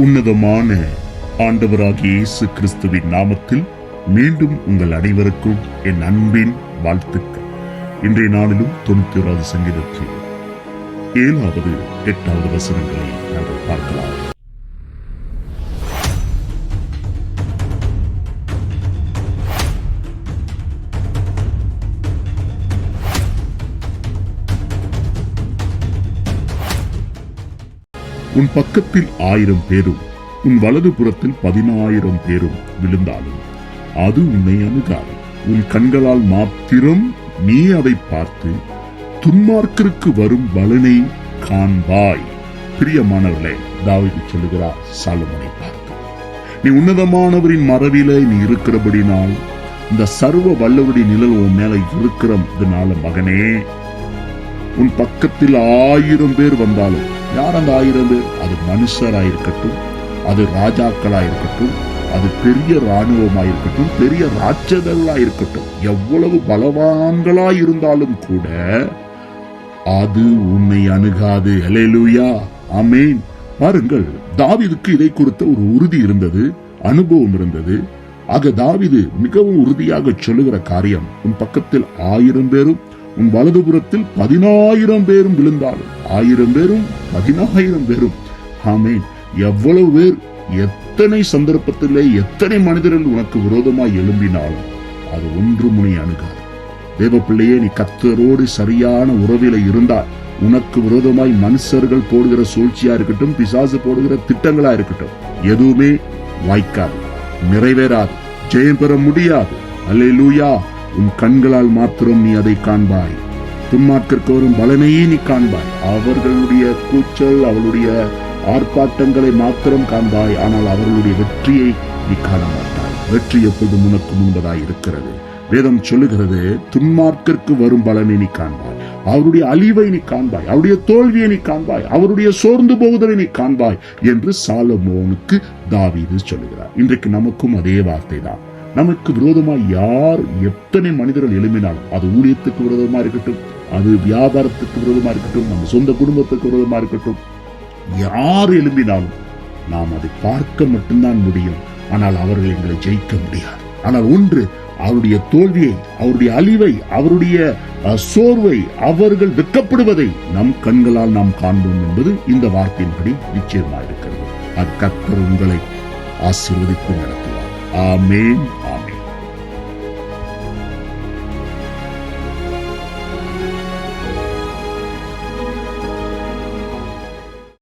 உன்னதமான ஆண்டவராகிய இயேசு கிறிஸ்துவின் நாமத்தில் மீண்டும் உங்கள் அனைவருக்கும் என் அன்பின் வாழ்த்துக்கள். இன்றைய நாளிலும் தொண்ணூத்தி ஓராவது சங்கீதத்தில் ஏழாவது எட்டாவது வசனங்களை நாங்கள் பார்க்கலாம். உன் பக்கத்தில் ஆயிரம் பேரும் உன் வலது புறத்தில் பதினாயிரம் பேரும் விழுந்தாலும் அது உன்னை அணுகாது. உன் கண்களால் மாத்திரம் நீ அதை பார்த்து துன்மார்க்கருக்கு வரும் பலனை காண்பாய். பிரியமானவர்களே தாவீது சொல்லுகிறார் சாலமனை பார்த்து. நீ உன்னதமானவரின் மரபில நீ இருக்கிறபடினால் இந்த சர்வ வல்லவருடைய நிழல் உன் மேல இருக்கிறதுனால மகனே உன் பக்கத்தில் ஆயிரம் பேர் வந்தாலும் யார் அந்த ஆயிரம் பேர்? அது மனுஷராயிருக்கட்டும் அது ராஜாக்களாயிருக்கட்டும் அது பெரிய இராணுவமாயிருக்கட்டும் பெரிய இருக்கட்டும் எவ்வளவு பலவான்களாய் இருந்தாலும் கூட அது உன்னை அணுகாது. அலேலுயா அமேன் பாருங்கள் தாவிதுக்கு இதை குறித்த ஒரு உறுதி இருந்தது அனுபவம் இருந்தது. ஆக தாவிது மிகவும் உறுதியாக சொல்லுகிற காரியம் உன் பக்கத்தில் ஆயிரம் பேரும் உன் வலதுபுறத்தில் பதினாயிரம் பேரும் விழுந்தாலும் ஆயிரம் பேரும் பதினாயிரம் பேரும். ஆமேன். எவ்வளவு பேர் எத்தனை சந்தர்ப்பத்திலே எத்தனை மனிதர்கள் உனக்கு விரோதமாய் எழும்பினாலும் அது ஒன்று முனை அணுகாது. தேவ பிள்ளையே நீ கத்தரோடு சரியான உறவில இருந்தால் உனக்கு விரோதமாய் மனுஷர்கள் போடுகிற சூழ்ச்சியா இருக்கட்டும் பிசாசு போடுகிற திட்டங்களா இருக்கட்டும் எதுவுமே வாய்க்காது நிறைவேறாது ஜெயம் பெற முடியாது. அல்லேலூயா. உன் கண்களால் மாத்திரம் நீ அதை காண்பாய். துன்மார்க்கிற்கு வரும் பலனையே நீ காண்பாய். அவர்களுடைய கூச்சல் அவளுடைய ஆர்ப்பாட்டங்களை மாத்திரம் காண்பாய். ஆனால் அவர்களுடைய வெற்றியை நீ காண மாட்டாய் வெற்றி எப்பொழுதும் உனக்கு முன்பதாய் இருக்கிறது வேதம் சொல்லுகிறது துன்மார்க்கிற்கு வரும் பலனை நீ காண்பாய். அவருடைய அழிவை நீ காண்பாய். அவருடைய தோல்வியை நீ காண்பாய். அவருடைய சோர்ந்து போகுதலை நீ காண்பாய் என்று சாலமோனுக்கு தாவீது சொல்லுகிறார். இன்றைக்கு நமக்கும் அதே வார்த்தை தான் நமக்கு விரோதமாக யார் எத்தனை மனிதர்கள் எழுப்பினாலும் அது ஊழியத்துக்கு விரோதமா இருக்கட்டும் அது வியாபாரத்துக்கு விரோதமாக இருக்கட்டும் நம்ம சொந்த குடும்பத்துக்கு விரோதமா இருக்கட்டும். யார் எழும்பினாலும் நாம் அதை பார்க்க மட்டும்தான் முடியும். ஆனால் அவர்கள் எங்களை ஜெயிக்க முடியாது. ஆனால் ஒன்று அவருடைய தோல்வியை அவருடைய அழிவை அவருடைய அஹ், சோர்வை அவர்கள் வெட்கப்படுவதை நம் கண்களால் நாம் காண்போம் என்பது இந்த வார்த்தையின்படி நிச்சயமாக இருக்கிறது அது உங்களை ஆசீர்வதித்து நடத்துவார். ஆமேன்.